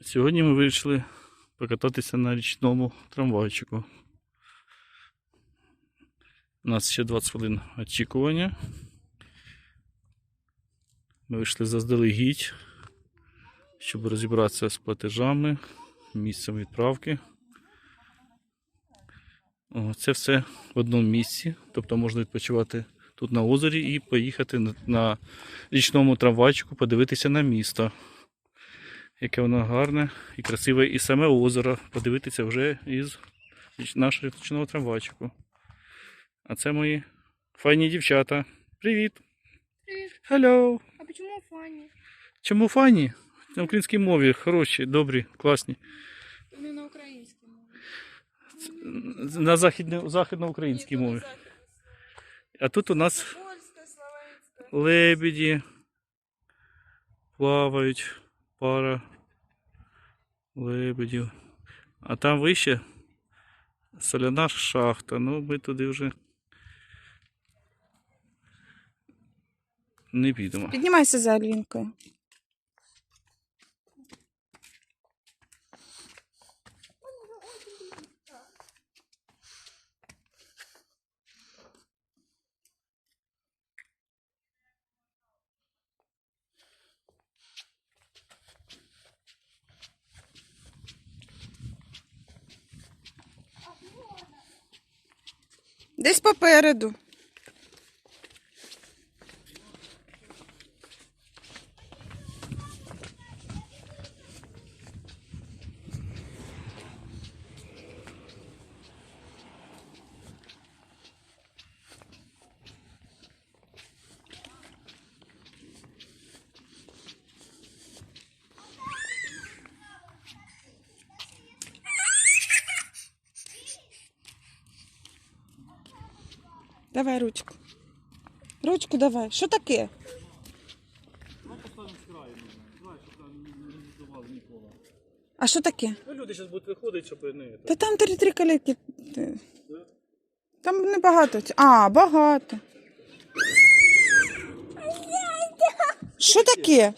Сьогодні ми вирішили покататися на річному трамвайчику. У нас ще 20 хвилин очікування. Ми вийшли заздалегідь, щоб розібратися з платежами, місцем відправки. Це все в одному місці. Тобто можна відпочивати тут на озері і поїхати на річному трамвайчику, подивитися на місто. Яке воно гарне і красиве, і саме озеро подивитися вже із нашого річного трамвайчику. А це мої файні дівчата. Привіт! Привіт. Hello! А почему Фанни? Чому файні? На українській мові хороші, добрі, класні. Ну, на українській мові. На західно- західноукраїнській мові. на. А тут у нас Польська, лебеді плавають, пара лебедів. А там вище соляна шахта. Ну, ми туди вже не підемо. Піднімайся за Альвінкою. Десь попереду. Давай ручку. Ручку давай. Що таке? А що таке? Ну, люди зараз будуть виходити, щоб не. Та там три три калітки. Там небагато. А, багато. Що таке?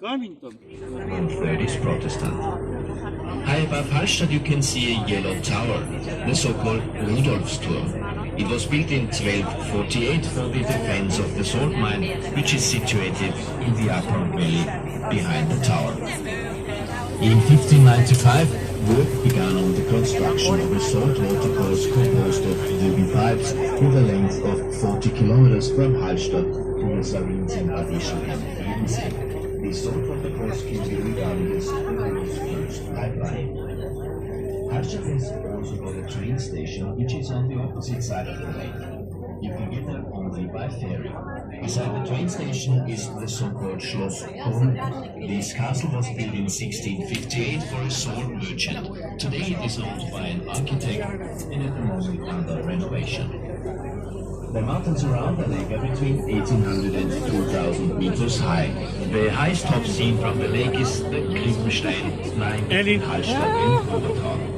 Камінь там. 1930s Protestant. High above Hallstatt you can see a yellow tower, the so-called Rudolfsturm. It was built in 1248 for the defense of the salt mine, which is situated in the upper valley behind the tower. In 1595, work began on the construction of a saltwater course composed of wooden pipes with a length of 40 kilometers from Hallstatt to the Sarins in Bad Ischl and Ebensee. The saltwater course can be regarded as the world's first pipeline. Hallstatt has also got a train station which is on the opposite side of the lake. You can get there only by ferry. Beside the train station is the so-called Schloss Thurn. This castle was built in 1658 for a salt merchant. Today it is owned by an architect and at the moment under renovation. The mountains around the lake are between 1800 and 2000 meters high. The highest top seen from the lake is the Klippenstein lying between Hallstatt and Obertraum.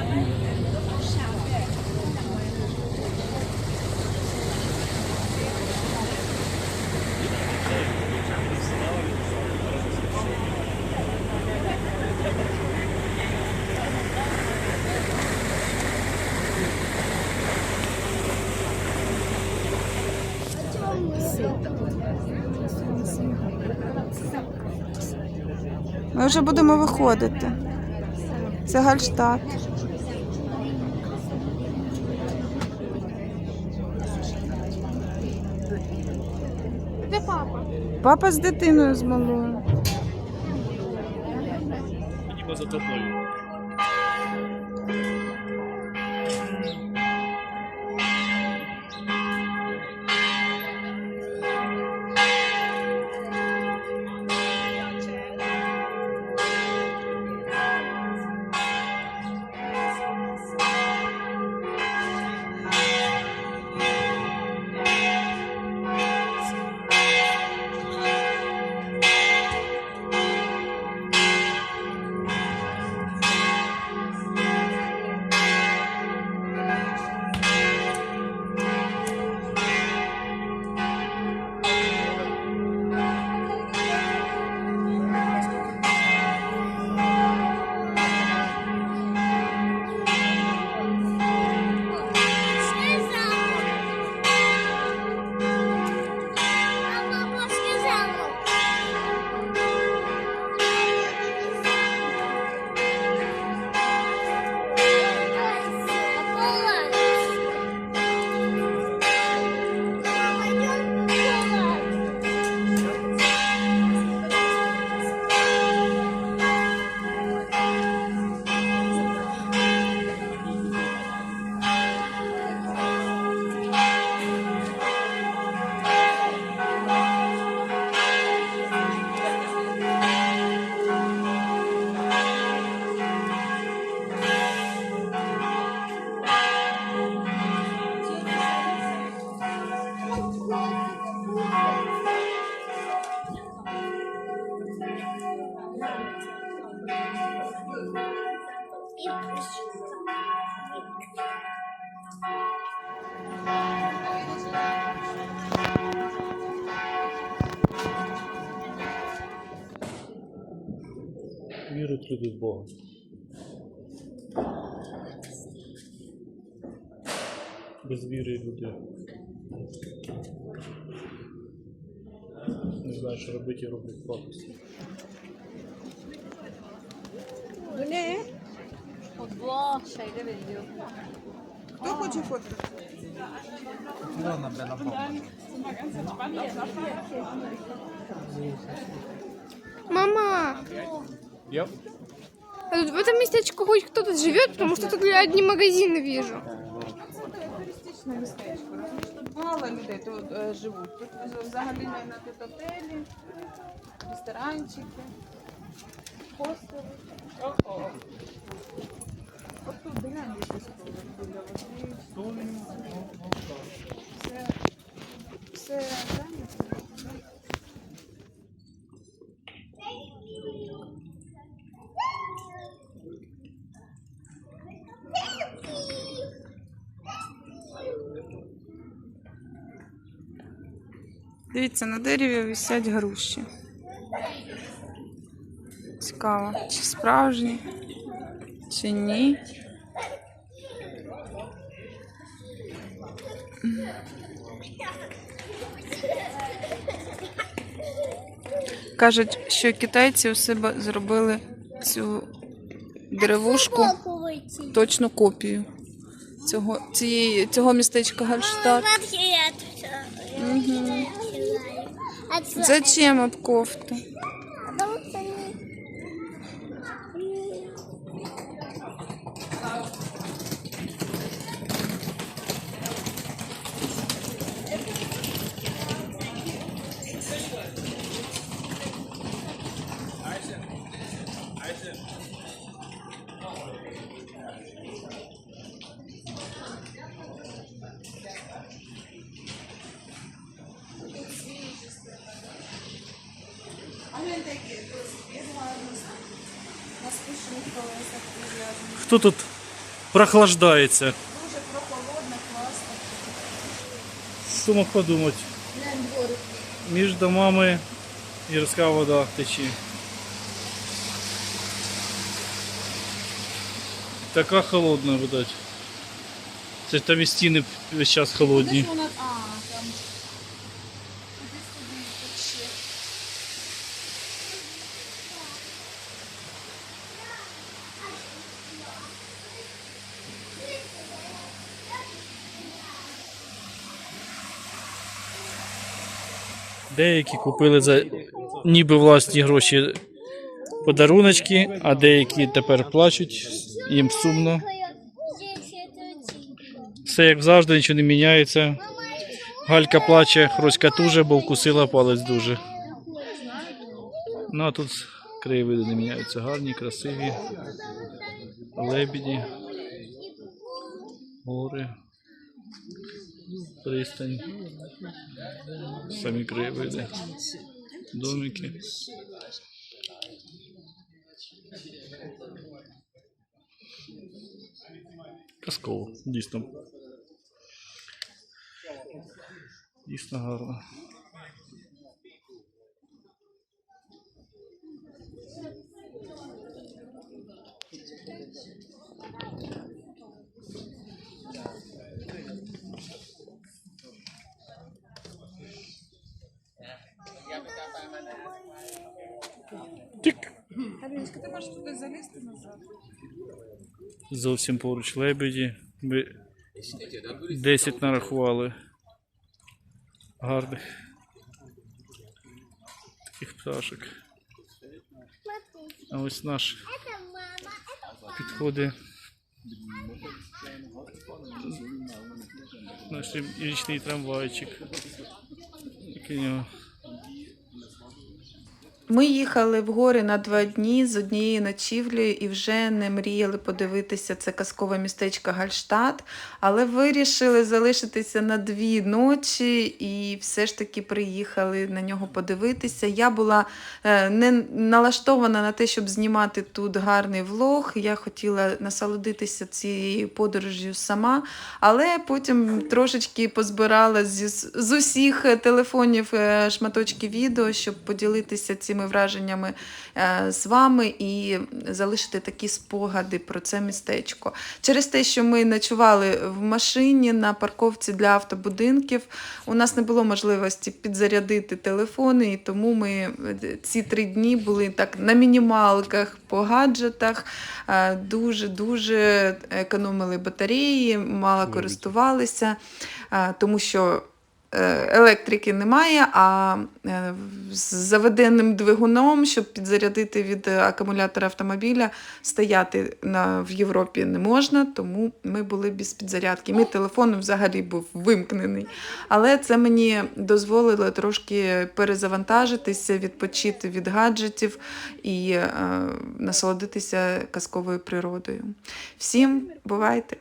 вже будемо виходити. Це Гальштадт. Де папа? Папа з дитиною з малою. Ходімо за тобою. Віруть люди в Бога. Без віри люди. Не знаю, що робити і роблять пакості. Allah şeyde veriyor. Хто хоче фото? Мама, Я а тут в этом местечке хоть кто-то живет, потому что тут я одни магазины вижу. Туристичне містечко. розумієш? Тут мало людей тут е, живуть. Тут взагалі не на тут готелі, ресторанчики, хостели. От Все. Дивіться, на дереві висять груші. Цікаво, чи справжні, чи ні. Кажуть, що китайці у себе зробили цю деревушку точну копію цього, цієї, цього містечка Гальштадт. Угу. Зачем от кофта? Хто тут прохлаждається? Дуже прохолодно, класно. Сума подумати. Між домами гірська вода тече. Така холодна, видать. Це там і стіни весь час холодні. а, Деякі купили за ніби власні гроші подаруночки, а деякі тепер плачуть, їм сумно. Все як завжди, нічого не міняється. Галька плаче, Хроська туже, бо вкусила палець дуже. Ну а тут краєвиди не міняються. Гарні, красиві. Лебіді. Гори. Пристань. Самі краєвиди. Домики. Казково, дійсно. Дійсно гарно. Аліночка, ти можеш туди залізти назад? Зовсім поруч лебеді. Ми 10 нарахували. Гарних. Таких пташок. А ось наш підходить. Наш річний трамвайчик. Який у нього Ми їхали в гори на два дні з однією ночівлею і вже не мріяли подивитися це казкове містечко Гальштадт, але вирішили залишитися на дві ночі і все ж таки приїхали на нього подивитися. Я була е, не налаштована на те, щоб знімати тут гарний влог. Я хотіла насолодитися цією подорожю сама, але потім трошечки позбирала зі, з усіх телефонів е, шматочки відео, щоб поділитися цими враженнями е, з вами і залишити такі спогади про це містечко. Через те, що ми ночували в машині на парковці для автобудинків, у нас не було можливості підзарядити телефони, і тому ми е, ці три дні були так на мінімалках по гаджетах, дуже-дуже економили батареї, мало користувалися, е, тому що електрики немає, а е, з заведеним двигуном, щоб підзарядити від е, акумулятора автомобіля, стояти на, в Європі не можна, тому ми були без підзарядки. Мій телефон взагалі був вимкнений. Але це мені дозволило трошки перезавантажитися, відпочити від гаджетів і е, насолодитися казковою природою. Всім бувайте!